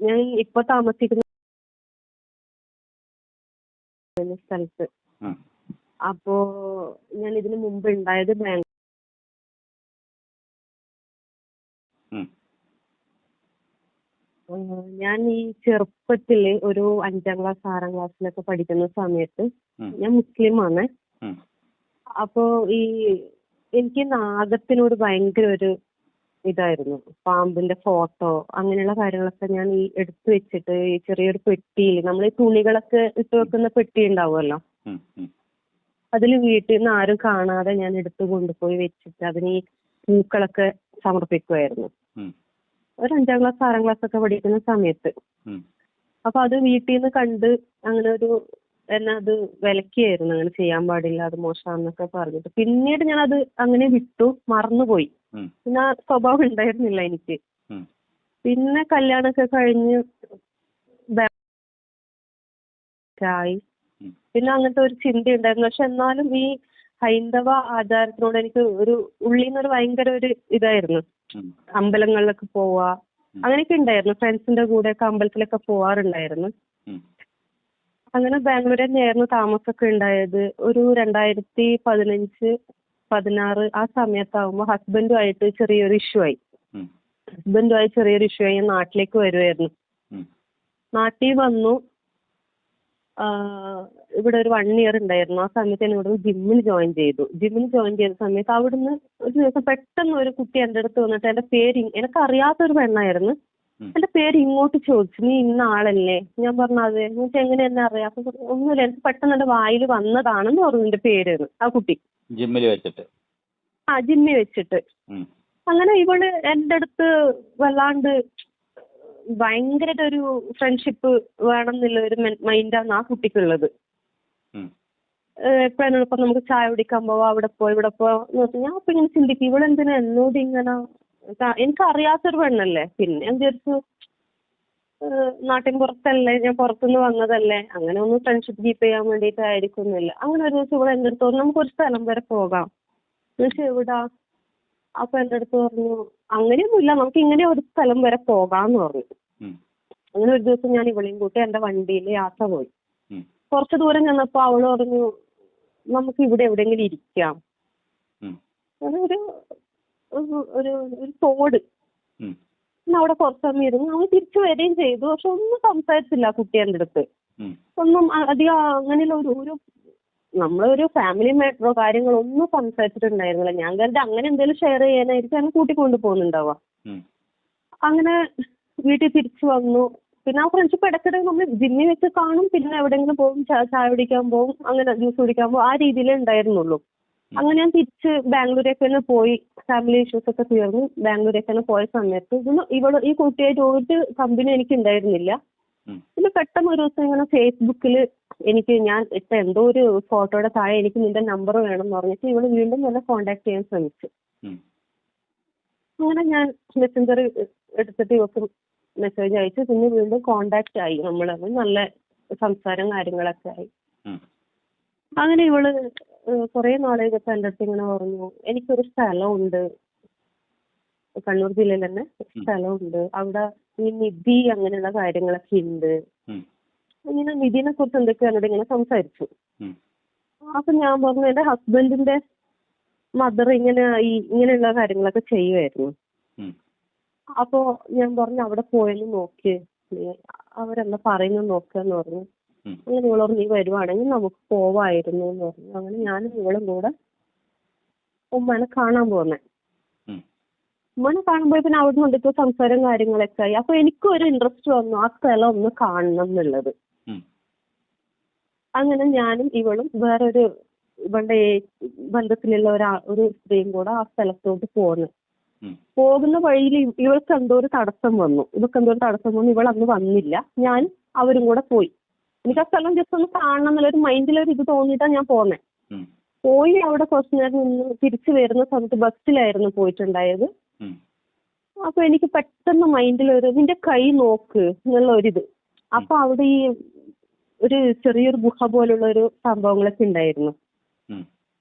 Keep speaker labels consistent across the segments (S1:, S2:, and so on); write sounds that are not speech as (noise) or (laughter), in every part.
S1: ഞാൻ ഇപ്പൊ താമസിക്കുന്ന സ്ഥലത്ത്. അപ്പോ ഞാൻ ഇതിന് മുമ്പ് ഉണ്ടായത് ബാംഗ്ലൂർ ഞാൻ ഈ ചെറുപ്പത്തിൽ ഒരു അഞ്ചാം ക്ലാസ് ആറാം ക്ലാസ്സിലൊക്കെ പഠിക്കുന്ന സമയത്ത് ഞാൻ മുസ്ലിമാണ്. അപ്പോ ഈ എനിക്ക് നാഗത്തിനോട് ഭയങ്കര ഒരു ഇതായിരുന്നു. പാമ്പിന്റെ ഫോട്ടോ അങ്ങനെയുള്ള കാര്യങ്ങളൊക്കെ ഞാൻ ഈ എടുത്തു വെച്ചിട്ട് ഈ ചെറിയൊരു പെട്ടിയിൽ നമ്മൾ ഈ തുണികളൊക്കെ ഇട്ട് വെക്കുന്ന പെട്ടി ഉണ്ടാവുമല്ലോ. അതിൽ വീട്ടിൽ നിന്ന് ആരും കാണാതെ ഞാൻ എടുത്തു കൊണ്ടുപോയി വെച്ചിട്ട് അതിന് ഈ പൂക്കളൊക്കെ സമർപ്പിക്കുമായിരുന്നു ഒരു അഞ്ചാം ക്ലാസ് ആറാം ക്ലാസ് ഒക്കെ പഠിക്കുന്ന സമയത്ത്. അപ്പൊ അത് വീട്ടിൽ നിന്ന് കണ്ട് അങ്ങനെ ഒരു എന്നെ അത് വിലക്കിയായിരുന്നു. അങ്ങനെ ചെയ്യാൻ പാടില്ല അത് മോശമാണെന്നൊക്കെ പറഞ്ഞിട്ട്. പിന്നീട് ഞാൻ അത് അങ്ങനെ വിട്ടു മറന്നുപോയി. പിന്നെ ആ സ്വഭാവം ഉണ്ടായിരുന്നില്ല എനിക്ക്. പിന്നെ കല്യാണമൊക്കെ കഴിഞ്ഞ് ആയി പിന്നെ അങ്ങനത്തെ ഒരു ചിന്ത ഉണ്ടായിരുന്നു പക്ഷെ എന്നാലും ഈ ഹൈന്ദവ ആചാരത്തിനോട് എനിക്ക് ഒരു ഉള്ളിൽ നിന്നൊരു ഭയങ്കര ഒരു ഇതായിരുന്നു. അമ്പലങ്ങളിലൊക്കെ പോവാ അങ്ങനെയൊക്കെ ഉണ്ടായിരുന്നു. ഫ്രണ്ട്സിന്റെ കൂടെ ഒക്കെ അമ്പലത്തിലൊക്കെ പോവാറുണ്ടായിരുന്നു. അങ്ങനെ ബാംഗ്ലൂർ തന്നെയായിരുന്നു താമസമൊക്കെ ഉണ്ടായത്. ഒരു രണ്ടായിരത്തി പതിനഞ്ച് പതിനാറ് ആ സമയത്താവുമ്പോൾ ഹസ്ബൻഡുമായിട്ട് ചെറിയൊരു ഇഷ്യൂ ആയി. ഹസ്ബൻഡുമായി ചെറിയൊരു ഇഷ്യൂ ആയി ഞാൻ നാട്ടിലേക്ക് വരുമായിരുന്നു നാട്ടിൽ വന്നു. ഇവിടെ ഒരു വൺ ഇയർ ഉണ്ടായിരുന്നു. ആ സമയത്ത് ഞാൻ ഇവിടെ ജിമ്മിൽ ജോയിൻ ചെയ്തു. ജിമ്മിൽ ജോയിൻ ചെയ്ത സമയത്ത് അവിടുന്ന് ഒരു ദിവസം പെട്ടെന്ന് ഒരു കുട്ടി എന്റെ അടുത്ത് വന്നിട്ട് എന്റെ പേര് എനിക്ക് അറിയാത്തൊരു പെണ്ണായിരുന്നു. എന്റെ പേര് ഇങ്ങോട്ട് ചോദിച്ചു നീ ഇന്ന ആളല്ലേ? ഞാൻ പറഞ്ഞു അതെ. എന്നിട്ട് എങ്ങനെ എന്നെ അറിയാം. അപ്പൊ ഒന്നുമില്ല എനിക്ക് പെട്ടെന്ന് എന്റെ വായിൽ വന്നതാണെന്ന് പറഞ്ഞു എന്റെ പേര് ആ കുട്ടി.
S2: ജിമ്മിൽ വെച്ചിട്ട്?
S1: ആ ജിമ്മിൽ വെച്ചിട്ട്. അങ്ങനെ ഇവൾ എന്റെ അടുത്ത് വല്ലാണ്ട് ഭയങ്കര ഒരു ഫ്രണ്ട്ഷിപ്പ് വേണം എന്നുള്ള ഒരു മൈൻഡാണ് ആ കുട്ടിക്കുള്ളത്. എപ്പോഴാണ് ഇപ്പൊ നമുക്ക് ചായ കുടിക്കാൻ പോവാ അവിടെ പോ ഇവിടെ പോവാ വെച്ചാൽ ഞാൻ അപ്പൊ ഇങ്ങനെ ചിന്തിക്കും ഇവളെന്തിനാ എന്നോട് ഇങ്ങനെ എനിക്കറിയാത്തൊരു പെണ്ണല്ലേ പിന്നെ വിചാരിച്ചു ഏഹ് നാട്ടിൻ പുറത്തല്ലേ ഞാൻ പുറത്തുനിന്ന് വന്നതല്ലേ? അങ്ങനെ ഒന്ന് ഫ്രണ്ട്ഷിപ്പ് കീപ്പ് ചെയ്യാൻ വേണ്ടിയിട്ടായിരിക്കുന്നില്ല. അങ്ങനെ ഒരു ദിവസം ഇവിടെ എന്റെ അടുത്ത് പറഞ്ഞു നമുക്കൊരു സ്ഥലം വരെ പോകാം. പക്ഷെ എവിടാ? അപ്പൊ എന്റെ അടുത്ത് പറഞ്ഞു അങ്ങനെയൊന്നുമില്ല. നമുക്ക് ഇങ്ങനെ ഒരു സ്ഥലം വരെ പോകാന്ന് പറഞ്ഞു. അങ്ങനെ ഒരു ദിവസം ഞാൻ ഇവളെയും കൂട്ടി എന്റെ വണ്ടിയിൽ യാത്ര പോയി. കുറച്ച് ദൂരം ചെന്നപ്പോ അവൾ പറഞ്ഞു നമുക്ക് ഇവിടെ എവിടെയെങ്കിലും ഇരിക്കാം. ഒരു- ഒരു ഒരു തോട്. അവിടെ കുറച്ച് സമയം ഇരുന്നു നമ്മൾ തിരിച്ചു വരികയും ചെയ്തു. പക്ഷെ ഒന്നും സംസാരിച്ചില്ല കുട്ടി എന്റെ അടുത്ത്. ഒന്നും അധികം അങ്ങനെയുള്ള ഒരു ഒരു നമ്മളൊരു ഫാമിലി മാറ്ററോ കാര്യങ്ങളോ ഒന്നും സംസാരിച്ചിട്ടുണ്ടായിരുന്നില്ല. ഞാൻ കരുതി അങ്ങനെ എന്തെങ്കിലും ഷെയർ ചെയ്യാനായിരിക്കും അങ്ങനെ കൂട്ടിക്കൊണ്ട് പോകുന്നുണ്ടാവുക. അങ്ങനെ വീട്ടിൽ തിരിച്ചു വന്നു. പിന്നെ ആ ഫ്രണ്ട്ഷിപ്പ് ഇടയ്ക്കിടെ നമ്മൾ ജിമ്മിൽ വെച്ച് കാണും. പിന്നെ എവിടെയെങ്കിലും പോകും. ചായ കുടിക്കാൻ പോകും. അങ്ങനെ ജ്യൂസ് കുടിക്കാൻ പോകും. ആ രീതിയിലേ ഉണ്ടായിരുന്നുള്ളൂ. അങ്ങനെ ഞാൻ തിരിച്ച് ബാംഗ്ലൂരേക്ക് തന്നെ പോയി. ഫാമിലി ഇഷ്യൂസ് ഒക്കെ തീർന്നു. ബാംഗ്ലൂരേക്ക് തന്നെ പോയ സമയത്ത് ഇതിന് ഇവൾ ഈ കുട്ടിയായിട്ട് ഒരു കമ്പനി എനിക്ക് ഉണ്ടായിരുന്നില്ല. പിന്നെ പെട്ടെന്ന് ഒരു ദിവസം ഇങ്ങനെ ഫേസ്ബുക്കിൽ എനിക്ക് ഞാൻ ഇട്ട എന്തോ ഒരു ഫോട്ടോയുടെ താഴെ എനിക്ക് നിന്റെ നമ്പർ വേണം എന്ന് പറഞ്ഞിട്ട് ഇവൾ വീണ്ടും നല്ല കോണ്ടാക്ട് ചെയ്യാൻ ശ്രമിച്ചു. അങ്ങനെ ഞാൻ മെസ്സഞ്ചർ എടുത്തിട്ട് ഇവർക്ക് മെസ്സേജ് അയച്ചു. പിന്നെ വീണ്ടും കോണ്ടാക്ട് ആയി. നമ്മൾ നല്ല സംസാരം കാര്യങ്ങളൊക്കെ ആയി. അങ്ങനെ ഇവൾ കുറെ കഴിഞ്ഞപ്പോ എന്റെ അടുത്ത് ഇങ്ങനെ പറഞ്ഞു എനിക്കൊരു സ്ഥലമുണ്ട്. കണ്ണൂർ ജില്ലയിൽ തന്നെ. സ്ഥലമുണ്ട്. അവിടെ ഈ നിധി അങ്ങനെയുള്ള കാര്യങ്ങളൊക്കെ ഉണ്ട്. ഇങ്ങനെ നിധിനെ കുറിച്ച് എന്തൊക്കെയോ എന്നോട് ഇങ്ങനെ സംസാരിച്ചു. അപ്പൊ ഞാൻ പറഞ്ഞു എന്റെ ഹസ്ബൻഡിന്റെ മദർ ഇങ്ങനെ ഈ ഇങ്ങനെയുള്ള കാര്യങ്ങളൊക്കെ ചെയ്യുമായിരുന്നു. അപ്പോ ഞാൻ പറഞ്ഞു അവിടെ പോയെന്ന് നോക്ക്. അവരെന്താ പറയുന്നു നോക്കാന്ന് പറഞ്ഞു.
S2: ഉം.
S1: അങ്ങനെ ഇവൾ പറഞ്ഞു നീ വരുവാണെങ്കിൽ നമുക്ക് പോവായിരുന്നു എന്ന് പറഞ്ഞു. അങ്ങനെ ഞാനും ഇവളും കൂടെ ഉമ്മനെ കാണാൻ പോന്നെ. ഉമ്മനെ കാണാൻ പോയി പിന്നെ അവിടെ കൊണ്ടിപ്പോ സംസാരം കാര്യങ്ങളൊക്കെ ആയി. അപ്പൊ എനിക്കും ഒരു ഇൻട്രസ്റ്റ് വന്നു ആ സ്ഥലം ഒന്ന് കാണണം എന്നുള്ളത്. അങ്ങനെ ഞാനും ഇവളും വേറൊരു ഇവളുടെ ബന്ധത്തിലുള്ള ഒരാ ഒരു സ്ത്രീയും കൂടെ ആ സ്ഥലത്തോട്ട് പോന്നു. പോകുന്ന വഴിയിൽ ഇവൾക്ക് എന്തോ ഒരു തടസ്സം വന്നു. ഇവൾക്ക് എന്തോ ഒരു തടസ്സം വന്നു. ഇവൾ അന്ന് വന്നില്ല. ഞാൻ അവരും കൂടെ പോയി. എനിക്ക് ആ സ്ഥലം ജസ്റ്റ് ഒന്ന് കാണണം എന്നുള്ളൊരു മൈൻഡിലൊരു ഇത് തോന്നിയിട്ടാണ് ഞാൻ പോന്നെ. പോയി അവിടെ കുറച്ച് നേരം നിന്ന് തിരിച്ചു വരുന്ന സമയത്ത് ബസ്സിലായിരുന്നു പോയിട്ടുണ്ടായത്. അപ്പൊ എനിക്ക് പെട്ടെന്ന് മൈൻഡിൽ ഒരു നിന്റെ കൈ നോക്ക് എന്നുള്ള ഒരിത്. അപ്പൊ അവിടെ ഈ ഒരു ചെറിയൊരു ഗുഹ പോലുള്ള ഒരു സംഭവങ്ങളൊക്കെ ഉണ്ടായിരുന്നു.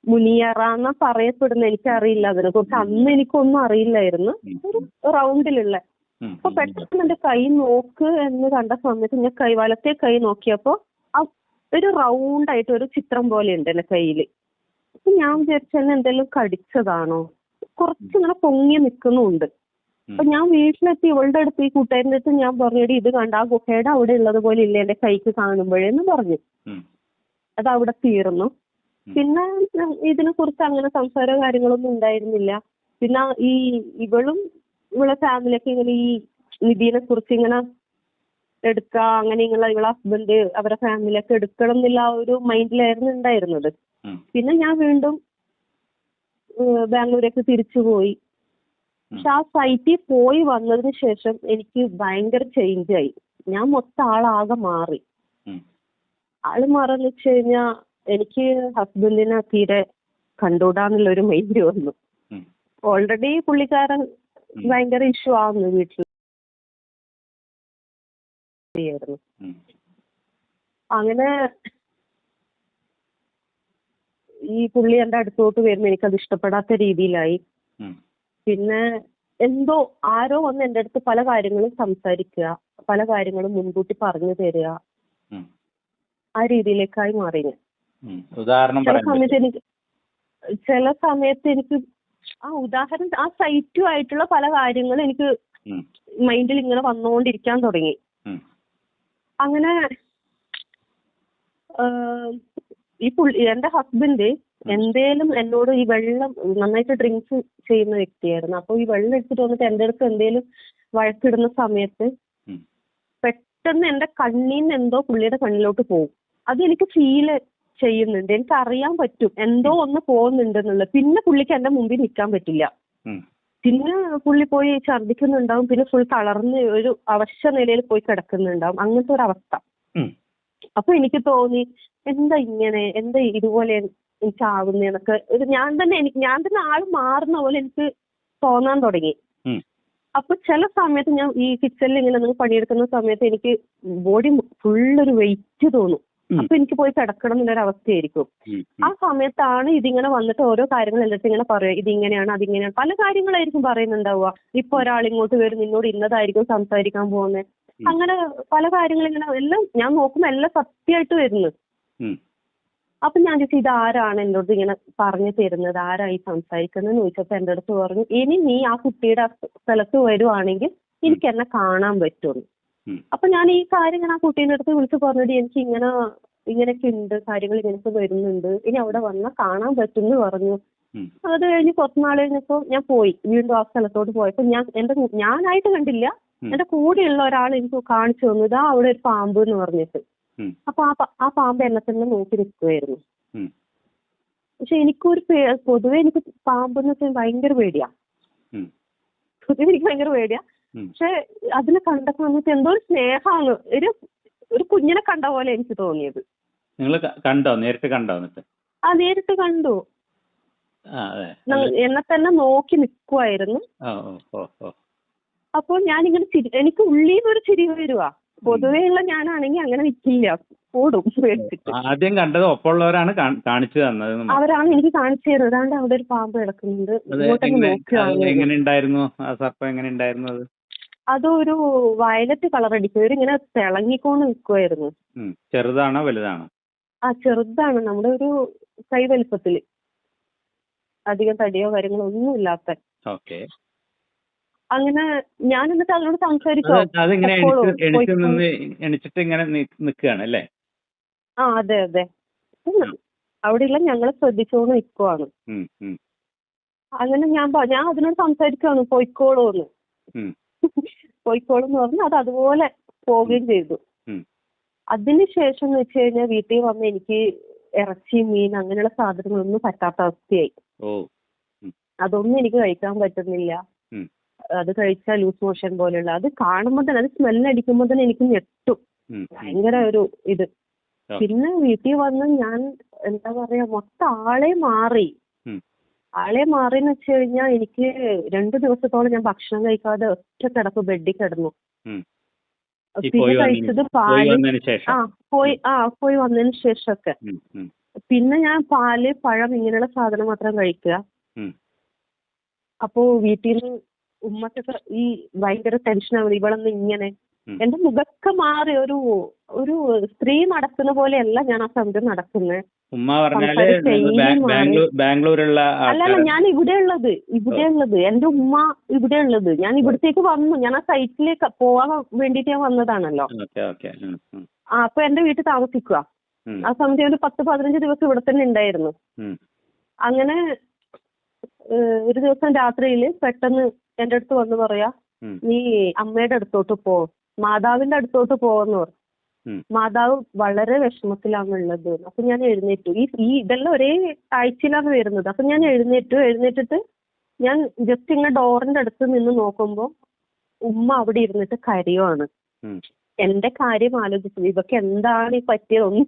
S1: മുനിയറ എന്നാ പറയപ്പെടുന്ന എനിക്കറിയില്ല അതിനെ കുറിച്ച് അന്ന് എനിക്കൊന്നും അറിയില്ലായിരുന്നു. ഒരു റൗണ്ടിലുള്ള അപ്പൊ പെട്ടെന്ന് എന്റെ കൈ നോക്ക് എന്ന് കണ്ട സമയത്ത് ഞാൻ കൈ വലത്തെ കൈ നോക്കിയപ്പോ ഒരു റൗണ്ട് ആയിട്ട് ഒരു ചിത്രം പോലെ ഉണ്ട് എന്റെ കയ്യിൽ അപ്പൊ ഞാൻ വിചാരിച്ചു എന്നെ എന്തെങ്കിലും കടിച്ചതാണോ? കുറച്ച് കുറച്ചിങ്ങനെ പൊങ്ങി നിൽക്കുന്നുണ്ട് അപ്പൊ ഞാൻ വീട്ടിലെത്തി ഇവളുടെ അടുത്ത് ഈ കൂട്ടുകാരന്റെ അടുത്ത് ഞാൻ പറഞ്ഞടി ഇത് കണ്ട ആ ഗുഹയുടെ അവിടെ ഉള്ളത് പോലെ ഇല്ല എന്റെ കൈക്ക് കാണുമ്പോഴേന്ന് പറഞ്ഞു. അത് അവിടെ തീർന്നു. പിന്നെ ഇതിനെ കുറിച്ച് അങ്ങനെ സംസാരമോ കാര്യങ്ങളൊന്നും ഉണ്ടായിരുന്നില്ല. പിന്നെ ഈ ഇവളും ഇവളെ ഫാമിലിയൊക്കെ ഇങ്ങനെ ഈ നിധിനെ കുറിച്ച് ഇങ്ങനെ എടുക്കുക അങ്ങനെ ഇങ്ങനെ ഇവളെ ഹസ്ബൻഡ് അവരെ ഫാമിലിയൊക്കെ എടുക്കണം എന്നുള്ള ആ ഒരു മൈൻഡിലായിരുന്നു ഉണ്ടായിരുന്നത്. പിന്നെ ഞാൻ വീണ്ടും ബാംഗ്ലൂരേക്ക് തിരിച്ചു പോയി. പക്ഷെ ആ സൈറ്റിൽ പോയി വന്നതിന് ശേഷം എനിക്ക് ഭയങ്കര ചേഞ്ച് ആയി. ഞാൻ മൊത്തം ആളാകെ മാറി. ആൾ മാറാന്ന് വെച്ച് കഴിഞ്ഞാ എനിക്ക് ഹസ്ബൻഡിനെ തീരെ കണ്ടുകൂടാന്നുള്ള ഒരു മൈൻഡ് വന്നു ഓൾറെഡി പുള്ളിക്കാരൻ ഭയങ്കര ഇഷ്യൂ ആവുന്നു വീട്ടിൽ. അങ്ങനെ ഈ പുള്ളി എന്റെ അടുത്തോട്ട് വരുമ്പോൾ എനിക്കത് ഇഷ്ടപ്പെടാത്ത രീതിയിലായി. പിന്നെ എന്തോ ആരോ വന്ന് എന്റെ അടുത്ത് പല കാര്യങ്ങളും സംസാരിക്കുക പല കാര്യങ്ങളും മുൻകൂട്ടി പറഞ്ഞു തരിക. ആ രീതിയിലേക്കായി മാറി ഞാൻ.
S2: ഉദാഹരണം
S1: ചില സമയത്ത് എനിക്ക് ചില സമയത്ത് എനിക്ക് ആ ഉദാഹരണം ആ സൈറ്റുമായിട്ടുള്ള പല കാര്യങ്ങളും എനിക്ക് മൈൻഡിൽ ഇങ്ങനെ വന്നുകൊണ്ടിരിക്കാൻ തുടങ്ങി. അങ്ങനെ ഈ പുള്ളി എന്റെ ഹസ്ബൻഡ് എന്തേലും എന്നോട് ഈ വെള്ളം നന്നായിട്ട് ഡ്രിങ്ക്സ് ചെയ്യുന്ന വ്യക്തിയായിരുന്നു. അപ്പൊ ഈ വെള്ളം എടുത്തിട്ട് വന്നിട്ട് എന്റെ അടുത്ത് എന്തേലും വഴക്കിടുന്ന സമയത്ത് പെട്ടെന്ന് എന്റെ കണ്ണീന്ന് എന്തോ പുള്ളിയുടെ കണ്ണിലോട്ട് പോകും അത് എനിക്ക് ഫീൽ ചെയ്യുന്നുണ്ട്. എനിക്ക് അറിയാൻ പറ്റും. എന്തോ ഒന്ന് പോകുന്നുണ്ട് എന്നുള്ളത് പിന്നെ പുള്ളിക്ക് എന്റെ മുമ്പിൽ നിൽക്കാൻ പറ്റില്ല. പിന്നെ പുള്ളി പോയി ഛർദിക്കുന്നുണ്ടാവും പിന്നെ ഫുൾ തളർന്ന് ഒരു അവശ്യ നിലയിൽ പോയി കിടക്കുന്നുണ്ടാവും. അങ്ങനത്തെ ഒരു അവസ്ഥ. അപ്പൊ എനിക്ക് തോന്നി എന്താ ഇങ്ങനെ? എന്താ ഇതുപോലെ എനിക്ക് ആവുന്നതെന്നൊക്കെ ഒരു ഞാൻ തന്നെ എനിക്ക് ഞാൻ തന്നെ ആൾ മാറുന്ന പോലെ എനിക്ക് തോന്നാൻ തുടങ്ങി. അപ്പൊ ചില സമയത്ത് ഞാൻ ഈ കിച്ചണിൽ ഇങ്ങനെ നിങ്ങൾ പണിയെടുക്കുന്ന സമയത്ത് എനിക്ക് ബോഡി ഫുള്ളൊരു വെയിറ്റ് തോന്നും. അപ്പൊ എനിക്ക് പോയി കിടക്കണം എന്നൊരു അവസ്ഥയായിരിക്കും. ആ സമയത്താണ് ഇതിങ്ങനെ വന്നിട്ട് ഓരോ കാര്യങ്ങൾ എന്നിട്ട് ഇങ്ങനെ പറയുക. ഇതിങ്ങനെയാണ് അതിങ്ങനെയാണ്. പല കാര്യങ്ങളായിരിക്കും പറയുന്നുണ്ടാവുക. ഇപ്പൊ ഒരാൾ ഇങ്ങോട്ട് വരും നിന്നോട് ഇന്നതായിരിക്കും സംസാരിക്കാൻ പോകുന്നത് അങ്ങനെ പല കാര്യങ്ങൾ ഇങ്ങനെ എല്ലാം ഞാൻ നോക്കുമ്പോ എല്ലാം സത്യമായിട്ട് വരുന്നു. അപ്പൊ ഞാൻ ചോദിച്ചു ഇത് ആരാണ് എന്നോട് ഇങ്ങനെ പറഞ്ഞു തരുന്നത്? ആരായി സംസാരിക്കുന്നത് ചോദിച്ചപ്പോ എന്റെ അടുത്ത് പറഞ്ഞു ഇനി നീ ആ കുട്ടിയുടെ സ്ഥലത്ത് വരുവാണെങ്കിൽ എനിക്ക് എന്നെ കാണാൻ പറ്റുമെന്ന്
S2: ഉം,
S1: അപ്പൊ ഞാൻ ഈ കാര്യം ഞാൻ ആ കുട്ടീന്റെ അടുത്ത് വിളിച്ച് പറഞ്ഞത് എനിക്ക് ഇങ്ങനെ ഇങ്ങനെയൊക്കെ ഉണ്ട് കാര്യങ്ങൾ ഇങ്ങനെയൊക്കെ വരുന്നുണ്ട്. ഇനി അവിടെ വന്നാൽ കാണാൻ പറ്റും എന്ന് പറഞ്ഞു അത് കഴിഞ്ഞ് കുറച്ച് നാൾ കഴിഞ്ഞപ്പോ ഞാൻ പോയി. വീണ്ടും ആ സ്ഥലത്തോട്ട് പോയപ്പോ ഞാൻ എന്റെ ഞാനായിട്ട് കണ്ടില്ല. എന്റെ കൂടെയുള്ള ഒരാൾ എനിക്ക് കാണിച്ചു തന്നു. ഇതാ അവിടെ ഒരു പാമ്പ് എന്ന് പറഞ്ഞിട്ട്. അപ്പൊ ആ ആ പാമ്പ് എന്നെ തന്നെ നോക്കി നിൽക്കുമായിരുന്നു പക്ഷെ എനിക്കൊരു പൊതുവെ എനിക്ക് പാമ്പ് എന്ന് വെച്ചാൽ ഭയങ്കര പേടിയാ. പൊതുവെ എനിക്ക് ഭയങ്കര പേടിയാ. പക്ഷെ അതിനെ കണ്ട സമയത്ത് എന്തോ ഒരു സ്നേഹമാണ്. ഒരു ഒരു കുഞ്ഞിനെ കണ്ട പോലെ എനിക്ക് തോന്നിയത്.
S2: നിങ്ങൾ കണ്ടോ? നേരിട്ട് കണ്ടോ എന്നിട്ട്?
S1: ആ നേരിട്ട് കണ്ടു. എന്നെ തന്നെ നോക്കി നിൽക്കുമായിരുന്നു അപ്പോൾ ഞാൻ ഞാനിങ്ങനെ ചിരി എനിക്ക് ഉള്ളിൽ നിന്ന് ഒരു ചിരി വരുവാ. പൊതുവെയുള്ള ഞാനാണെങ്കിൽ അങ്ങനെ നിൽക്കില്ല കൂടും പേടിച്ചിട്ട്
S2: ആദ്യം കണ്ടത് ഒപ്പമുള്ളവരാണ് കാണിച്ചു തന്നത്
S1: അവരാണ് എനിക്ക് കാണിച്ചു തരുന്നത് അതാണ്ട് അവിടെ ഒരു പാമ്പ് കിടക്കുന്നുണ്ട്.
S2: എങ്ങനെ ഉണ്ടായിരുന്നു? ആ സർപ്പം എങ്ങനെ ഉണ്ടായിരുന്നു
S1: അതൊരു വയലറ്റ് കളർ അടിക്കും. ഇവരിങ്ങനെ തിളങ്ങിക്കൊണ്ട് നിൽക്കുമായിരുന്നു.
S2: ചെറുതാണോ വലുതാണോ?
S1: ആ ചെറുതാണ്. നമ്മുടെ ഒരു കൈ വലിപ്പത്തിൽ. അധികം തടിയോ കാര്യങ്ങളോ ഒന്നും ഇല്ലാത്ത. അങ്ങനെ ഞാൻ എന്നിട്ട് അതിനോട് സംസാരിച്ചോ.
S2: എണിച്ചിട്ട് ഇങ്ങനെ നിൽക്കുകയാണ് അല്ലേ?
S1: ആ അതെ അതെ. അവിടെ അവിടെയുള്ള ഞങ്ങളെ ശ്രദ്ധിച്ചോണ്ട് നിൽക്കുവാണ് അങ്ങനെ ഞാൻ ഞാൻ അതിനോട് സംസാരിക്കുവാണ്. പോയിക്കോളൂന്ന്. പൊയ്ക്കോളൂന്ന് പറഞ്ഞു അത് അതുപോലെ പോവുകയും ചെയ്തു. അതിനുശേഷം എന്ന് വെച്ച് കഴിഞ്ഞാൽ വീട്ടിൽ വന്ന് എനിക്ക് ഇറച്ചി മീൻ അങ്ങനെയുള്ള സാധനങ്ങളൊന്നും പറ്റാത്ത അവസ്ഥയായി. അതൊന്നും എനിക്ക് കഴിക്കാൻ പറ്റുന്നില്ല. അത് കഴിച്ചാൽ ലൂസ് മോഷൻ പോലെയുള്ള അത് കാണുമ്പോൾ തന്നെ അത് സ്മെല്ലടിക്കുമ്പോൾ തന്നെ എനിക്ക് ഞെട്ടും. ഭയങ്കര ഒരു ഇത്. പിന്നെ വീട്ടിൽ വന്ന് ഞാൻ എന്താ പറയാ മൊത്തം ആളെ മാറി. ആളെ മാറിയെന്ന് വെച്ച് കഴിഞ്ഞാൽ എനിക്ക് രണ്ട് ദിവസത്തോളം ഞാൻ ഭക്ഷണം കഴിക്കാതെ ഒറ്റ കിടപ്പ് ബെഡിൽ കിടന്നു. പിന്നെ കഴിച്ചത്
S2: പാൽ
S1: ആ പോയി ആ പോയി വന്നതിന് ശേഷമൊക്കെ. പിന്നെ ഞാൻ പാൽ പഴം ഇങ്ങനെയുള്ള സാധനം മാത്രം കഴിക്കുക. അപ്പോ വീട്ടിൽ ഉമ്മക്കൊക്കെ ഈ ഭയങ്കര ടെൻഷനാണ് ഇവളൊന്നും ഇങ്ങനെ. എന്റെ മുഖമൊക്കെ മാറി ഒരു ഒരു സ്ത്രീ നടക്കുന്ന പോലെയല്ല ഞാൻ ആ സമയത്ത് നടക്കുന്നത്
S2: ഉമ്മ
S1: പറഞ്ഞാൽ?
S2: ബാംഗ്ലൂർ ബാംഗ്ലൂരുള്ള
S1: അല്ലല്ല ഞാൻ ഇവിടെ ഉള്ളത് ഇവിടെ ഉള്ളത് എന്റെ ഉമ്മ ഇവിടെ ഉള്ളത് ഞാൻ ഇവിടത്തേക്ക് വന്നു. ഞാൻ ആ സൈറ്റിലേക്ക് പോവാൻ വേണ്ടിട്ട് ഞാൻ വന്നതാണല്ലോ. ആ അപ്പൊ എന്റെ വീട്ടിൽ താമസിക്കുക ആ സമയത്ത് ഒരു പത്ത് പതിനഞ്ച് ദിവസം ഇവിടെ തന്നെ ഉണ്ടായിരുന്നു. അങ്ങനെ ഒരു ദിവസം രാത്രിയിൽ പെട്ടെന്ന് എന്റെ അടുത്ത് വന്ന് പറയാ. നീ അമ്മയുടെ അടുത്തോട്ട് പോ. മാതാവിന്റെ അടുത്തോട്ട് പോവെന്ന് പറഞ്ഞു. മാതാവ് വളരെ വിഷമത്തിലാണുള്ളത്. അപ്പൊ ഞാൻ എഴുന്നേറ്റു. ഈ ഈ ഇതെല്ലാം ഒരേ ആഴ്ചയിലാണ് വരുന്നത്. അപ്പൊ ഞാൻ എഴുന്നേറ്റു. എഴുന്നേറ്റിട്ട് ഞാൻ ജസ്റ്റ് ഇങ്ങനെ ഡോറിന്റെ അടുത്ത് നിന്ന് നോക്കുമ്പോ ഉമ്മ അവിടെ ഇരുന്നിട്ട് കരയുവാണ്. എന്റെ കാര്യം ആലോചിച്ചത് ഇതൊക്കെ എന്താണ് ഈ പറ്റിയത് ഒന്നും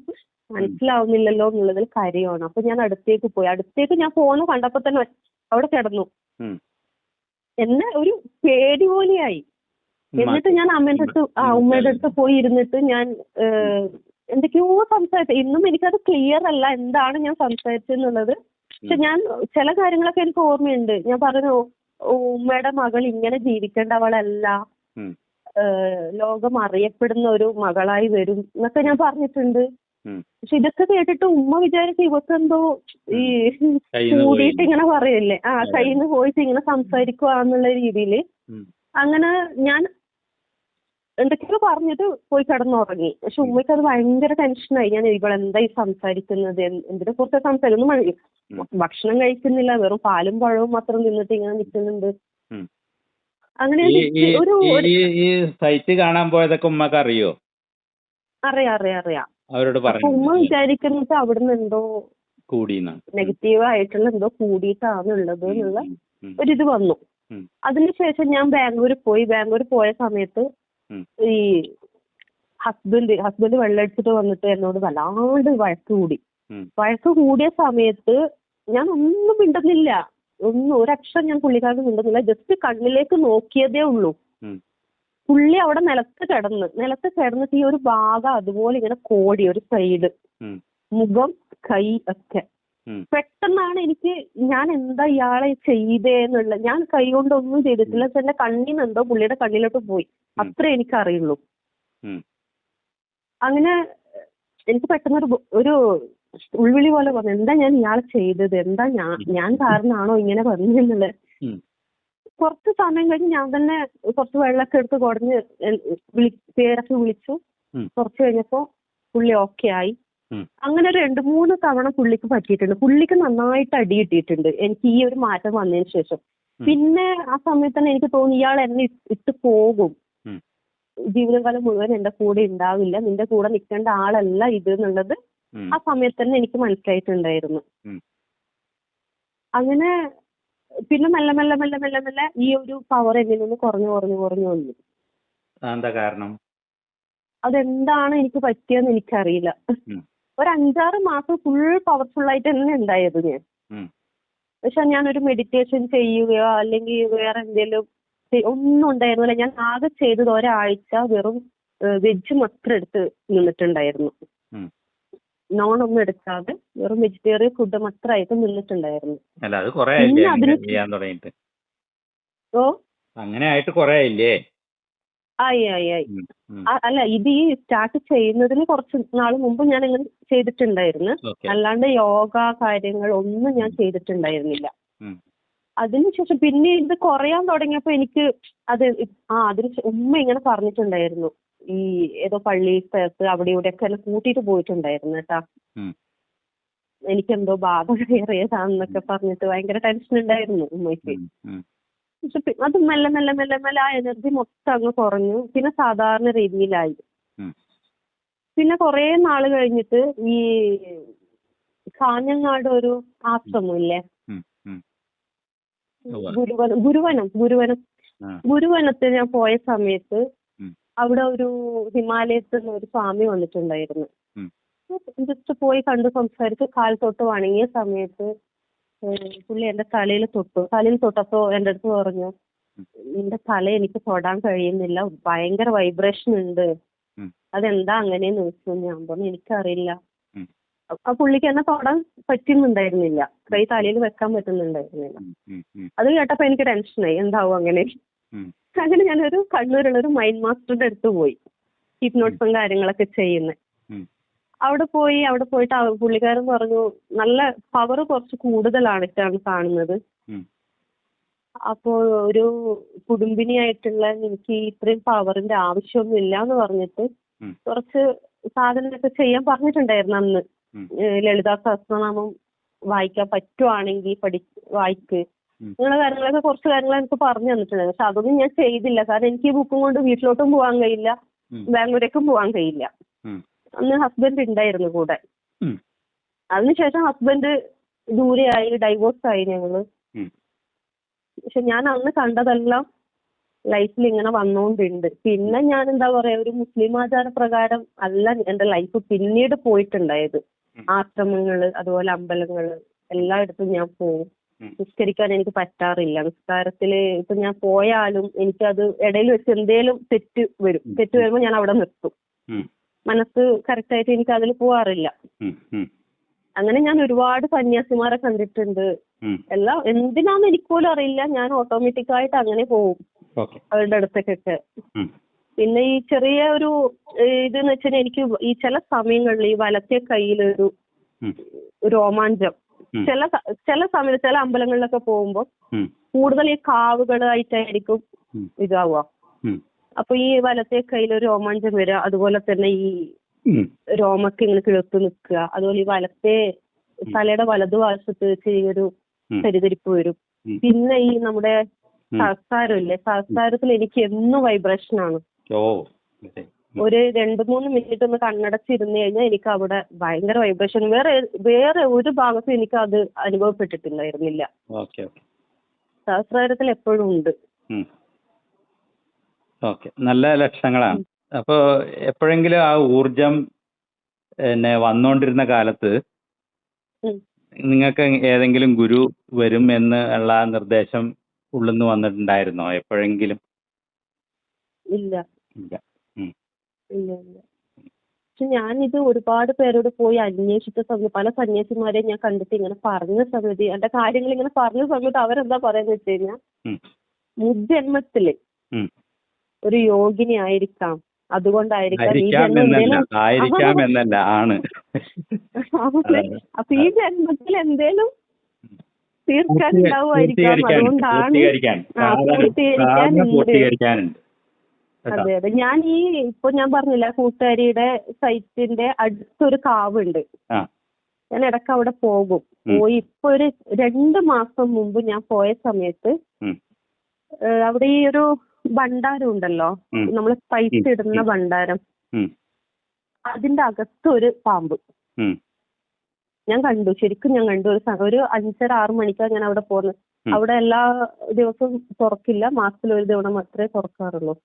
S1: മനസ്സിലാവുന്നില്ലല്ലോ എന്നുള്ളതിൽ കരയുവാണ്. അപ്പൊ ഞാൻ അടുത്തേക്ക് പോയി. അടുത്തേക്ക് ഞാൻ ഫോണ് കണ്ടപ്പോ തന്നെ അവിടെ കിടന്നു. എന്നെ ഒരു പേടി പോലെയായി. എന്നിട്ട് ഞാൻ അമ്മേന്റെ അടുത്ത് ആ. ഉമ്മയുടെ അടുത്ത് പോയി ഇരുന്നിട്ട് ഞാൻ എന്തൊക്കെയോ സംസാരിച്ചു. ഇന്നും എനിക്കത് ക്ലിയർ അല്ല എന്താണ് ഞാൻ സംസാരിച്ചെന്നുള്ളത്. പക്ഷെ ഞാൻ ചില കാര്യങ്ങളൊക്കെ എനിക്ക് ഓർമ്മയുണ്ട്. ഞാൻ പറഞ്ഞു ഉമ്മയുടെ മകൾ ഇങ്ങനെ ജീവിക്കേണ്ടവളല്ല ലോകം അറിയപ്പെടുന്ന ഒരു മകളായി വരും എന്നൊക്കെ ഞാൻ പറഞ്ഞിട്ടുണ്ട്. പക്ഷെ ഇതൊക്കെ കേട്ടിട്ട് ഉമ്മ വിചാരിച്ച ഇവക്കെന്തോ ഈ കൂടിയിട്ട് (laughs) ഇങ്ങനെ പറയല്ലേ? ആ കയ്യിൽ നിന്ന് പോയിട്ട് ഇങ്ങനെ സംസാരിക്കുക എന്നുള്ള
S2: രീതിയിൽ
S1: അങ്ങനെ ഞാൻ എന്തൊക്കെയോ പറഞ്ഞിട്ട് പോയി കിടന്നുറങ്ങി. പക്ഷെ ഉമ്മയ്ക്ക് അത് ഭയങ്കര ടെൻഷനായി ഞാൻ ഇവളെന്താ ഈ സംസാരിക്കുന്നത്? എന്ത് എന്തിനെ കുറിച്ച് സംസാരിക്കുന്നു? മഴ ഭക്ഷണം കഴിക്കുന്നില്ല. വെറും പാലും പഴവും മാത്രം നിന്നിട്ട് ഇങ്ങനെ നിൽക്കുന്നുണ്ട്. അങ്ങനെ ഒരു
S2: സൈറ്റ് കാണാൻ പോയതൊക്കെ ഉമ്മക്ക് അറിയോ?
S1: അറിയാ അറിയാ അറിയാം.
S2: അവരോട്
S1: പറഞ്ഞു. ഉമ്മ വിചാരിക്കുന്നത് അവിടുന്ന് എന്തോ നെഗറ്റീവ് ആയിട്ടുള്ള എന്തോ കൂടിയിട്ടാണ് ഉള്ളത്
S2: എന്നുള്ള
S1: ഒരിത് വന്നു. അതിനുശേഷം ഞാൻ ബാംഗ്ലൂർ പോയി. ബാംഗ്ലൂർ പോയ സമയത്ത്. ഈ ഹസ്ബൻഡ് ഹസ്ബൻഡ് വെള്ളടിച്ചിട്ട് വന്നിട്ട് എന്നോട് വല്ലാണ്ട് വഴക്ക് കൂടി. വഴക്ക് കൂടിയ സമയത്ത് ഞാൻ ഒന്നും മിണ്ടുന്നില്ല. ഒന്നും ഒരക്ഷരം ഞാൻ പുള്ളിക്കാരന് മിണ്ടുന്നില്ല. ജസ്റ്റ് കണ്ണിലേക്ക് നോക്കിയതേ ഉള്ളൂ. പുള്ളി അവിടെ നിലത്ത് കിടന്ന് നിലത്ത് കിടന്നിട്ട് ഈ ഒരു ഭാഗം അതുപോലെ ഇങ്ങനെ കോടി ഒരു സൈഡ് മുഖം കൈ ഒക്കെ. എനിക്ക് ഞാൻ എന്താ ഇയാളെ ചെയ്തേന്നുള്ള ഞാൻ കൈ കൊണ്ടൊന്നും ചെയ്തിട്ടില്ല. പക്ഷെ എന്റെ കണ്ണിന്ന് എന്തോ പുള്ളിയുടെ കണ്ണിലോട്ട് പോയി. അത്രേ എനിക്കറിയുള്ളൂ.
S2: അറിയുള്ളൂ
S1: അങ്ങനെ എനിക്ക് പെട്ടെന്ന് ഒരു ഉൾവിളി പോലെ പറഞ്ഞു എന്താ ഞാൻ ഇയാളെ ചെയ്തത്? എന്താ ഞാൻ ഞാൻ കാരണമാണോ ഇങ്ങനെ
S2: പറഞ്ഞെന്നുള്ളത്.
S1: കുറച്ച് സമയം കഴിഞ്ഞ് ഞാൻ തന്നെ കുറച്ച് വെള്ളമൊക്കെ എടുത്ത് കുടഞ്ഞ് വിളി പേരൊക്കെ വിളിച്ചു. കുറച്ച് കഴിഞ്ഞപ്പോ പുള്ളി ഓക്കെ ആയി. അങ്ങനെ രണ്ട് മൂന്ന് തവണ പുള്ളിക്ക് പറ്റിയിട്ടുണ്ട്. പുള്ളിക്ക് നന്നായിട്ട് അടി കിട്ടിയിട്ടുണ്ട്. എനിക്ക് ഈ ഒരു മാറ്റം വന്നതിന് ശേഷം. പിന്നെ ആ സമയത്ത് തന്നെ എനിക്ക് തോന്നി ഇയാൾ എന്നെ ഇട്ട് പോകും. ജീവിതകാലം മുഴുവൻ എന്റെ കൂടെ ഉണ്ടാവില്ല. നിന്റെ കൂടെ നിൽക്കേണ്ട ആളല്ല ഇത് എന്നുള്ളത് ആ സമയത്ത് തന്നെ എനിക്ക് മനസ്സിലായിട്ടുണ്ടായിരുന്നു. അങ്ങനെ പിന്നെ മെല്ലെ മെല്ലെ മെല്ലെ മെല്ലെ മെല്ലെ ഈ ഒരു പവർ എന്നിൽ നിന്ന് കുറഞ്ഞു കുറഞ്ഞു കുറഞ്ഞു വന്നു.
S2: എന്താ കാരണം?
S1: അതെന്താണ് എനിക്ക് പറ്റിയെന്ന് എനിക്കറിയില്ല. ഒരു അഞ്ചാറ് മാസം ഫുൾ പവർഫുൾ ആയിട്ട് തന്നെ ഉണ്ടായത് ഞാൻ. പക്ഷെ ഞാനൊരു മെഡിറ്റേഷൻ ചെയ്യുകയോ അല്ലെങ്കിൽ വേറെ എന്തെങ്കിലും ഒന്നും ഉണ്ടായിരുന്നില്ല. ഞാൻ ആകെ ചെയ്തത് ഒരാഴ്ച വെറും വെജ് മാത്രം എടുത്ത് നിന്നിട്ടുണ്ടായിരുന്നു. നോൺ ഒന്നും എടുക്കാതെ വെറും വെജിറ്റേറിയൻ ഫുഡ് മാത്രമായിട്ട് നിന്നിട്ടുണ്ടായിരുന്നു.
S2: അല്ല അത് കുറെ
S1: ഓ?
S2: അങ്ങനെ ആയിട്ട് കുറെ ആയില്ലേ?
S1: ആയി ആയി ആയി. അല്ല ഇത് ഈ സ്റ്റാർട്ട് ചെയ്യുന്നതിന് കുറച്ച് നാൾ മുമ്പ് ഞാൻ ഇങ്ങനെ ചെയ്തിട്ടുണ്ടായിരുന്നു അല്ലാണ്ട് യോഗ കാര്യങ്ങൾ ഒന്നും ഞാൻ ചെയ്തിട്ടുണ്ടായിരുന്നില്ല. അതിനുശേഷം പിന്നെ ഇത് കുറയാൻ തുടങ്ങിയപ്പോ എനിക്ക് അത് ആ അതിന് ഉമ്മ ഇങ്ങനെ പറഞ്ഞിട്ടുണ്ടായിരുന്നു. ഈ ഏതോ പള്ളി സ്ഥലത്ത് അവിടെ ഇവിടെ ഒക്കെ കൂട്ടിയിട്ട് പോയിട്ടുണ്ടായിരുന്നു കേട്ടാ. എനിക്കെന്തോ ബാധ കയറിയതാന്നൊക്കെ പറഞ്ഞിട്ട് ഭയങ്കര ടെൻഷൻ ഉണ്ടായിരുന്നു ഉമ്മയ്ക്ക്. പക്ഷെ അത് മെല്ലെ മെല്ലെ മെല്ലെ മെല്ലെ ആ എനർജി മൊത്തം അങ്ങ് കുറഞ്ഞു. പിന്നെ സാധാരണ രീതിയിലായി. പിന്നെ കുറെ നാൾ കഴിഞ്ഞിട്ട് ഈ കാഞ്ഞങ്ങാട് ഒരു ആശ്രമം ഇല്ലേ
S2: ഉം, ഉം. ഉവ്വ.
S1: ഗുരുവനം ഗുരുവനം ഗുരുവനം. ഗുരുവനത്തിൽ ഞാൻ പോയ സമയത്ത് അവിടെ ഒരു ഹിമാലയത്തിൽ നിന്ന് ഒരു സ്വാമി വന്നിട്ടുണ്ടായിരുന്നു. ജസ്റ്റ് പോയി കണ്ടു സംസാരിച്ച് കാൽ തൊട്ട് വണങ്ങിയ സമയത്ത് പുള്ളി എന്റെ തലയിൽ തൊട്ടു. തലയിൽ തൊട്ടപ്പോ എന്റെ അടുത്ത് പറഞ്ഞു നിന്റെ തല എനിക്ക് തൊടാൻ കഴിയുന്നില്ല. ഭയങ്കര വൈബ്രേഷൻ ഉണ്ട്. അതെന്താ അങ്ങനെയെന്ന് ചോദിച്ചു. ഞാൻ പറഞ്ഞു എനിക്കറിയില്ല.
S2: അറിയില്ല.
S1: ആ പുള്ളിക്ക് എന്നെ തൊടാൻ പറ്റുന്നുണ്ടായിരുന്നില്ല. കൈ തലയിൽ വെക്കാൻ പറ്റുന്നുണ്ടായിരുന്നില്ല. അത് കേട്ടപ്പോ എനിക്ക് ടെൻഷനായി എന്താവും അങ്ങനെ. അങ്ങനെ ഞാനൊരു കണ്ണൂരുള്ള ഒരു മൈൻഡ് മാസ്റ്ററുടെ അടുത്ത് പോയി. ഹിപ്നോട്ടിസും കാര്യങ്ങളൊക്കെ ചെയ്യുന്നത്. അവിടെ പോയി അവിടെ പോയിട്ട് പുള്ളിക്കാരൻ പറഞ്ഞു നല്ല പവർ കുറച്ച് കൂടുതലാണ് ഇട്ടാണ് കാണുന്നത്.
S2: അപ്പോ
S1: അപ്പോൾ ഒരു കുടുംബിനിയായിട്ടുള്ള എനിക്ക് ഇത്രയും പവറിന്റെ ആവശ്യമൊന്നും ഇല്ല എന്ന് പറഞ്ഞിട്ട്. കുറച്ച് സാധനങ്ങളൊക്കെ ചെയ്യാൻ പറഞ്ഞിട്ടുണ്ടായിരുന്നു അന്ന്. ലളിതാ സഹസ്രനാമം വായിക്കാൻ പറ്റുവാണെങ്കിൽ പഠി വായിക്ക്. അങ്ങനെ കാര്യങ്ങളൊക്കെ കുറച്ച് കാര്യങ്ങൾ എനിക്ക് പറഞ്ഞു തന്നിട്ടുണ്ടായിരുന്നു. പക്ഷെ അതൊന്നും ഞാൻ ചെയ്തില്ല. കാരണം എനിക്ക് ഈ ബുക്കും കൊണ്ട് വീട്ടിലോട്ടും പോകാൻ കഴിയില്ല. ബാംഗ്ലൂരേക്കും പോകാൻ കഴിയില്ല. അന്ന് ഹസ്ബൻഡ് ഉണ്ടായിരുന്നു കൂടെ. അതിനുശേഷം ഹസ്ബൻഡ് ദൂരെയായി ഡൈവോഴ്സ് ആയി
S2: ഞങ്ങൾ.
S1: പക്ഷെ ഞാൻ അന്ന് കണ്ടതെല്ലാം ലൈഫിൽ ഇങ്ങനെ വന്നുകൊണ്ടുണ്ട് പിന്നെ ഞാൻ എന്താ പറയാ ഒരു മുസ്ലിം ആചാര പ്രകാരം അല്ല എന്റെ ലൈഫ് പിന്നീട് പോയിട്ടുണ്ടായത്. ആശ്രമങ്ങൾ അതുപോലെ അമ്പലങ്ങൾ എല്ലായിടത്തും ഞാൻ പോകും. നിസ്കരിക്കാൻ എനിക്ക് പറ്റാറില്ല. നിസ്കാരത്തിൽ ഇപ്പൊ ഞാൻ പോയാലും എനിക്കത് ഇടയിൽ വെച്ച് എന്തേലും തെറ്റ് വരും. തെറ്റ് വരുമ്പോൾ ഞാൻ അവിടെ നിർത്തും. മനസ്സ് കറക്റ്റായിട്ട് എനിക്ക് അതിൽ പോവാറില്ല. അങ്ങനെ ഞാൻ ഒരുപാട് സന്യാസിമാരെ കണ്ടിട്ടുണ്ട്. എല്ലാം എന്തിനാന്ന് എനിക്ക് പോലും അറിയില്ല. ഞാൻ ഓട്ടോമാറ്റിക് ആയിട്ട് അങ്ങനെ
S2: പോവും
S1: അവരുടെ അടുത്തേക്കൊക്കെ. പിന്നെ ഈ ചെറിയ ഒരു ഇത് ഇതെന്ന് വെച്ചാൽ എനിക്ക് ഈ ചില സമയങ്ങളിൽ ഈ വലത്തെ കയ്യിലൊരു രോമാഞ്ചം. ചില ചില സമയത്ത് ചില അമ്പലങ്ങളിലൊക്കെ പോകുമ്പോൾ കൂടുതൽ ഈ കാവുകളായിട്ടായിരിക്കും. ഇതാവുക. അപ്പൊ ഈ വലത്തെ കയ്യിൽ ഒരു രോമാഞ്ചം വരിക അതുപോലെ തന്നെ ഈ രോമൊക്കെ ഇങ്ങനെ കിഴത്ത് നിൽക്കുക അതുപോലെ ഈ വലത്തെ തലയുടെ വലതുവശത്ത് വെച്ച് ഈ ഒരു പരിതരിപ്പ് വരും. പിന്നെ ഈ നമ്മുടെ
S2: ഉം.
S1: സഹസ്കാരം ഇല്ലേ സഹസ്കാരത്തിൽ എനിക്ക് എന്നും വൈബ്രേഷൻ ആണ്. ഒരു രണ്ട് മൂന്ന് മിനിറ്റ് ഒന്ന് കണ്ണടച്ചിരുന്ന് കഴിഞ്ഞാൽ എനിക്ക് അവിടെ ഭയങ്കര വൈബ്രേഷൻ വേറെ വേറെ ഒരു ഭാഗത്തും എനിക്ക് അത് അനുഭവപ്പെട്ടിട്ടുണ്ടായിരുന്നില്ല.
S2: ഓക്കെ
S1: സഹസ്രാരത്തിൽ എപ്പോഴും ഉണ്ട്.
S2: ഓക്കെ. നല്ല ലക്ഷണങ്ങളാണ്. അപ്പോൾ എപ്പോഴെങ്കിലും ആ ഊർജം എന്നെ വന്നുകൊണ്ടിരുന്ന കാലത്ത് നിങ്ങൾക്ക് ഏതെങ്കിലും ഗുരു വരും എന്ന് ഉള്ള നിർദ്ദേശം ഉള്ളിന്ന് വന്നിട്ടുണ്ടായിരുന്നോ എപ്പോഴെങ്കിലും?
S1: ഇല്ല.
S2: ഇല്ല. ഉം.
S1: ഇല്ല ഇല്ല. പക്ഷെ ഞാനിത് ഒരുപാട് പേരോട് പോയി അന്വേഷിച്ച സമയത്ത് പല സന്യാസിമാരെ ഞാൻ കണ്ടിട്ട് ഇങ്ങനെ പറഞ്ഞ സമയത്ത് എന്റെ കാര്യങ്ങൾ ഇങ്ങനെ പറഞ്ഞ സമയത്ത് അവരെന്താ പറയുന്നത് വെച്ച് കഴിഞ്ഞാൽ
S2: ഉം.
S1: മുജ്ജന്മത്തിൽ
S2: ഉം.
S1: ഒരു യോഗിനി ആയിരിക്കാം. അതുകൊണ്ടായിരിക്കാം ഈ ജന്മം അപ്പൊ ഈ ജന്മത്തിൽ എന്തേലും ഉണ്ടാവുമായിരിക്കാം അതുകൊണ്ടാണ് ഉണ്ട്. അതെ അതെ. ഞാൻ ഈ ഇപ്പൊ ഞാൻ പറഞ്ഞില്ല കൂട്ടുകാരിയുടെ സൈറ്റിന്റെ അടുത്തൊരു കാവുണ്ട്.
S2: ആ.
S1: ഞാൻ ഇടയ്ക്ക് അവിടെ പോകും. പോയി ഇപ്പൊ ഒരു രണ്ട് മാസം മുമ്പ് ഞാൻ പോയ സമയത്ത് അവിടെ ഈ ഒരു ഭണ്ഡാരം ഉണ്ടല്ലോ. നമ്മൾ പൈസ ഇടുന്ന. ഭണ്ഡാരം. അതിന്റെ അകത്ത് ഒരു പാമ്പ്. ഞാൻ കണ്ടു. ശരിക്കും ഞാൻ കണ്ടു. ഒരു ഒരു അഞ്ചര ആറ് മണിക്കാണ് ഞാൻ അവിടെ പോകുന്നത് അവിടെ എല്ലാ ദിവസവും തുറക്കില്ല. മാസത്തിൽ ഒരു തവണ മാത്രമേ തുറക്കാറുള്ളൂ.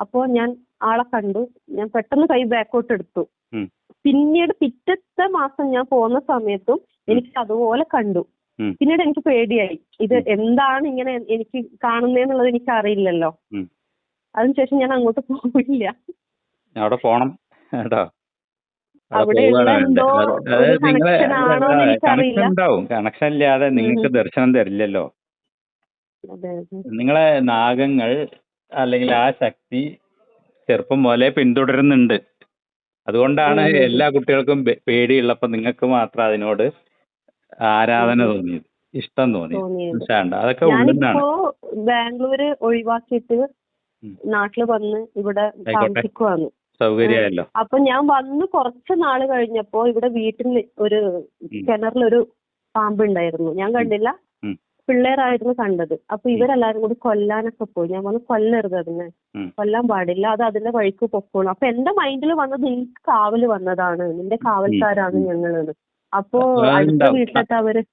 S1: അപ്പോ ഞാൻ ആളെ കണ്ടു. ഞാൻ പെട്ടെന്ന് കൈ ബാക്കോട്ട് എടുത്തു. പിന്നീട് പിറ്റത്തെ മാസം ഞാൻ പോകുന്ന സമയത്തും എനിക്ക് അതുപോലെ കണ്ടു. പിന്നീട് എനിക്ക് പേടിയായി. ഇത് എന്താണ് ഇങ്ങനെ എനിക്ക് കാണുന്നതെന്നുള്ളത് എനിക്ക് അറിയില്ലല്ലോ. അതിനുശേഷം ഞാൻ അങ്ങോട്ട് പോയില്ല
S2: അവിടെ പോണം. കേട്ടോ. ഉണ്ടാവും. കണക്ഷൻ ഇല്ലാതെ നിങ്ങൾക്ക് ദർശനം തരില്ലല്ലോ. നിങ്ങളെ നാഗങ്ങൾ അല്ലെങ്കിൽ ആ ശക്തി ചെറുപ്പം മുതലേ പിന്തുടരുന്നുണ്ട്. അതുകൊണ്ടാണ്. എല്ലാ കുട്ടികൾക്കും പേടിയുള്ളപ്പോ നിങ്ങൾക്ക് മാത്രം അതിനോട് ആരാധന. തോന്നിയത്. ഇഷ്ടം തോന്നിയത്. അതൊക്കെ
S1: ഞാനിപ്പോ ബാംഗ്ലൂര് ഒഴിവാക്കിയിട്ട്
S2: ഉം.
S1: നാട്ടിൽ വന്ന് ഇവിടെ താമസിക്കുവാണ്.
S2: സൗകര്യമായല്ലോ.
S1: അപ്പൊ ഞാൻ വന്ന് കുറച്ച് നാൾ കഴിഞ്ഞപ്പോ ഇവിടെ വീട്ടിൽ ഒരു. കിണറിലൊരു പാമ്പുണ്ടായിരുന്നു. ഞാൻ കണ്ടില്ല. പിള്ളേരായിരുന്നു കണ്ടത്. അപ്പൊ ഇവരെല്ലാരും കൂടി കൊല്ലാനൊക്കെ പോയി. ഞാൻ വന്ന് കൊല്ലരുത് അതിനെ. കൊല്ലാൻ പാടില്ല. അത് അതിന്റെ വഴിക്ക് പൊക്കോളും. അപ്പൊ എന്റെ മൈൻഡിൽ വന്നത് നിനക്ക് കാവൽ വന്നതാണ്. നിന്റെ കാവൽക്കാരാണ്
S2: ഉം.
S1: അപ്പൊ അടുത്ത വീട്ടിലത്തെ അവർ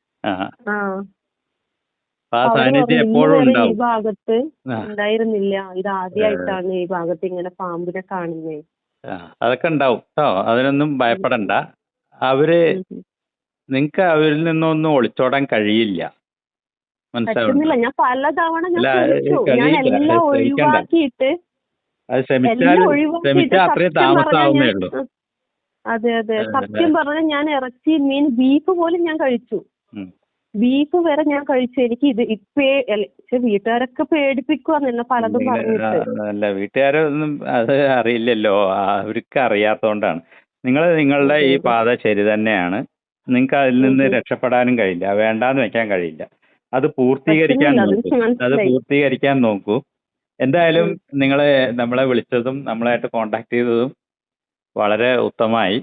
S1: ഈ ഭാഗത്ത്. ഉണ്ടായിരുന്നില്ല. ഇത് ആദ്യമായിട്ടാണ് ഈ ഭാഗത്ത് ഇങ്ങനെ പാമ്പിനെ കാണുന്നത്
S2: അതൊക്കെ ഉണ്ടാവും കേട്ടോ അതിനൊന്നും ഭയപ്പെടണ്ട. അവർ നിങ്ങക്ക് അവരിൽ നിന്നൊന്നും ഒളിച്ചോടാൻ കഴിയില്ല. മനസ്സിലാവുന്നുണ്ടോ?
S1: ഞാൻ പലതവണ ഞാൻ എല്ലാം. ഒഴിവാക്കിയിട്ട്
S2: അത് ശ്രമിച്ചാൽ ശ്രമിച്ചാൽ അത്രയും
S1: ഞാൻ-
S2: ഉള്ളൂ.
S1: അതെ അതെ. സത്യം പറഞ്ഞാൽ ഞാൻ ഇറച്ചി മീൻ ബീഫ് പോലും ഞാൻ കഴിച്ചു. ബീഫ് വരെ ഞാൻ കഴിച്ചു. എനിക്ക് ഇത് ഇപ്പേ വീട്ടുകാരൊക്കെ പേടിപ്പിക്കുവാന്ന് എന്നെ പലതും പറഞ്ഞിട്ട്.
S2: അല്ല വീട്ടുകാരൊന്നും അത് അറിയില്ലല്ലോ. അവർക്ക് അറിയാത്തോണ്ടാണ്. നിങ്ങൾ നിങ്ങളുടെ ഈ പാത ശരി തന്നെയാണ്. നിങ്ങൾക്ക് അതിൽ നിന്ന് രക്ഷപ്പെടാനും കഴിയില്ല. വേണ്ടാന്ന് വെക്കാൻ കഴിയില്ല. അത് പൂർത്തീകരിക്കാൻ നോക്കൂ. അത്. പൂർത്തീകരിക്കാൻ നോക്കൂ. എന്തായാലും നിങ്ങൾ നമ്മളെ വിളിച്ചതും നമ്മളായിട്ട് കോണ്ടാക്ട് ചെയ്തതും വളരെ ഉത്തമമായി.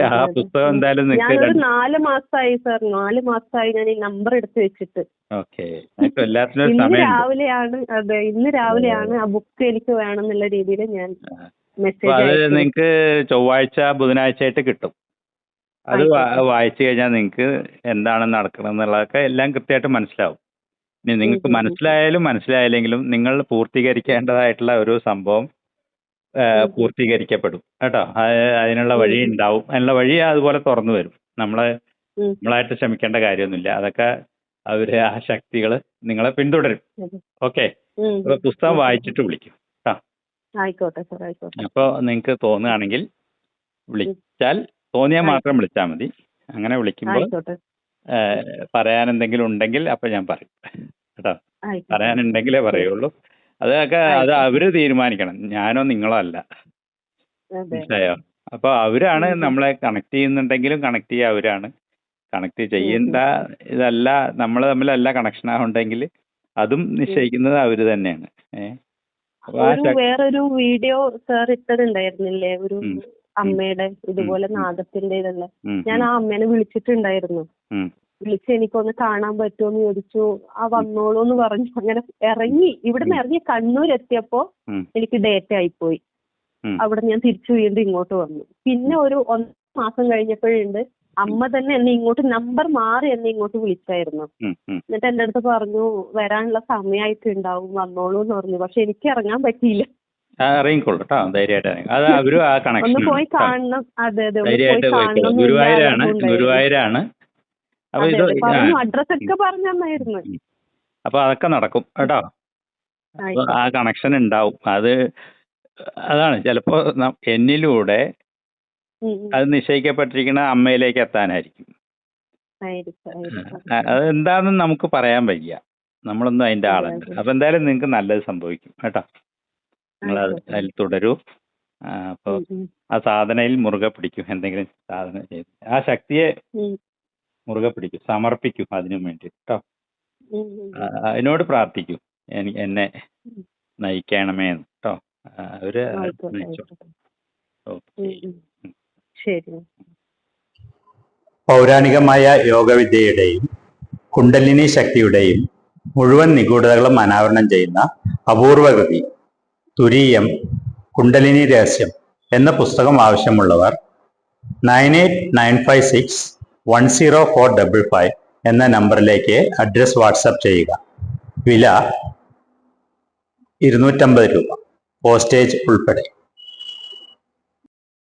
S2: ആ. പുസ്തകം എന്തായാലും നിങ്ങൾക്ക്
S1: ഞാനൊരു നാല് മാസമായി സർ നാല് മാസമായി ഞാൻ ഈ നമ്പർ എടുത്ത് വെച്ചിട്ട്. ഇന്ന് രാവിലെയാണ് അതെ ഇന്ന് രാവിലെയാണ് ആ ബുക്ക് എനിക്ക് വേണമെന്നുള്ള രീതിയിൽ ഞാൻ
S2: അത് നിങ്ങൾക്ക് ചൊവ്വാഴ്ച ബുധനാഴ്ച ആയിട്ട് കിട്ടും. അത് വായിച്ചു കഴിഞ്ഞാൽ നിങ്ങൾക്ക് എന്താണ് നടക്കണം എന്നുള്ളതൊക്കെ എല്ലാം കൃത്യമായിട്ട് മനസ്സിലാവും. ഇനി നിങ്ങൾക്ക്. മനസ്സിലായാലും മനസ്സിലായില്ലെങ്കിലും നിങ്ങൾ പൂർത്തീകരിക്കേണ്ടതായിട്ടുള്ള ഒരു സംഭവം. പൂർത്തീകരിക്കപ്പെടും. കേട്ടോ? അത് അതിനുള്ള വഴി. ഉണ്ടാവും അതിനുള്ള വഴി അതുപോലെ തുറന്നു വരും. നമ്മളെ. നമ്മളായിട്ട് ശ്രമിക്കേണ്ട കാര്യമൊന്നുമില്ല. അതൊക്കെ അവർ ആ ശക്തികൾ നിങ്ങളെ പിന്തുടരും. ഓക്കെ? അപ്പൊ പുസ്തകം വായിച്ചിട്ട് വിളിക്കും. കേട്ടോ?
S1: ആയിക്കോട്ടെ സാർ ആയിക്കോട്ടെ.
S2: അപ്പോൾ നിങ്ങൾക്ക് തോന്നുകയാണെങ്കിൽ വിളിച്ചാൽ തോന്നിയാൽ മാത്രം വിളിച്ചാൽ മതി. അങ്ങനെ വിളിക്കുമ്പോൾ പറയാൻ എന്തെങ്കിലും ഉണ്ടെങ്കിൽ അപ്പൊ ഞാൻ പറയും. കേട്ടോ? പറയാനുണ്ടെങ്കിലേ പറയുള്ളൂ. അതൊക്കെ അത് അവർ തീരുമാനിക്കണം. ഞാനോ നിങ്ങളോ അല്ല.
S1: അതെ.
S2: മനസ്സിലായോ? അപ്പൊ അവരാണ്. നമ്മളെ കണക്ട് ചെയ്യുന്നുണ്ടെങ്കിലും കണക്ട് ചെയ്യുക അവരാണ്. കണക്ട് ചെയ്യേണ്ട ഇതല്ല നമ്മൾ തമ്മിലല്ല കണക്ഷൻ ആവുണ്ടെങ്കിൽ അതും നിശ്ചയിക്കുന്നത് അവർ തന്നെയാണ്. ഏഹ്
S1: ഒരു വേറൊരു വീഡിയോ സാർ ഇട്ടതുണ്ടായിരുന്നില്ലേ ഒരു. അമ്മയുടെ ഇതുപോലെ. നാദത്തിന്റെ ഇതല്ല ഞാൻ ആ അമ്മേനെ വിളിച്ചിട്ടുണ്ടായിരുന്നു. വിളിച്ച് എനിക്കൊന്ന് കാണാൻ പറ്റുമോ എന്ന് ചോദിച്ചു. ആ വന്നോളൂ എന്ന് പറഞ്ഞു. അങ്ങനെ ഇറങ്ങി. ഇവിടുന്ന് ഇറങ്ങി കണ്ണൂർ എത്തിയപ്പോ എനിക്ക് ഡേറ്റ് ആയിപ്പോയി
S2: പോയി.
S1: അവിടെ ഞാൻ തിരിച്ചു വീണ്ടും ഇങ്ങോട്ട് വന്നു. പിന്നെ ഒരു ഒന്നര മാസം കഴിഞ്ഞപ്പോഴുണ്ട് അമ്മ തന്നെ എന്നെ ഇങ്ങോട്ട് നമ്പർ മാറി എന്നെ ഇങ്ങോട്ട് വിളിച്ചായിരുന്നു. എന്നിട്ട് എന്റെ അടുത്ത് പറഞ്ഞു വരാനുള്ള സമയമായിട്ടുണ്ടാവും വന്നോളൂ എന്ന് പറഞ്ഞു. പക്ഷെ എനിക്ക് ഇറങ്ങാൻ പറ്റിയില്ല.
S2: ധൈര്യമായിട്ട് ഇറങ്ങി. അത് അവരും ആ
S1: ഒന്ന് പോയി കാണണം. അതെ അതെ
S2: ഗുരുവായൂരാണ്. ഗുരുവായൂരാണ്. അപ്പൊ ഇത്
S1: അഡ്രസ് ഒക്കെ പറഞ്ഞു തന്നായിരുന്നു.
S2: അപ്പൊ അതൊക്കെ നടക്കും കേട്ടോ? ആ കണക്ഷൻ ഉണ്ടാവും. അത് അതാണ് ചിലപ്പോ എന്നിലൂടെ. അത് നിശ്ചയിക്കപ്പെട്ടിരിക്കുന്ന അമ്മയിലേക്ക് എത്താനായിരിക്കും. അത് എന്താണെന്ന് നമുക്ക് പറയാൻ വയ്യ. നമ്മളൊന്നും അതിന്റെ
S1: ആളുണ്ട്
S2: ആളല്ല. അപ്പൊ എന്തായാലും നിങ്ങൾക്ക് നല്ലത് സംഭവിക്കും കേട്ടോ? നിങ്ങൾ. അതിൽ തുടരൂ.
S1: അപ്പോൾ.
S2: ആ സാധനയിൽ മുറുകെ പിടിക്കും. എന്തെങ്കിലും സാധനം ചെയ്ത്. ആ ശക്തിയെ മുറുകെ പിടിക്കും. സമർപ്പിക്കും അതിനു വേണ്ടി. കേട്ടോ. അതിനോട് പ്രാർത്ഥിക്കും. എനി എന്നെ. നയിക്കണമേ എന്ന്. കേട്ടോ
S1: അവർ
S2: പൗരാണികമായ യോഗവിദ്യയുടെയും കുണ്ടലിനി ശക്തിയുടെയും മുഴുവൻ നിഗൂഢതകളും അനാവരണം ചെയ്യുന്ന അപൂർവഗതി തുരീയം കുണ്ടലിനി രഹസ്യം എന്ന പുസ്തകം ആവശ്യമുള്ളവർ nine eight nine five six one zero four double five എന്ന നമ്പറിലേക്ക് അഡ്രസ് വാട്സപ്പ് ചെയ്യുക. വില ഇരുന്നൂറ്റമ്പത് രൂപ. പോസ്റ്റേജ് ഉൾപ്പെടെ.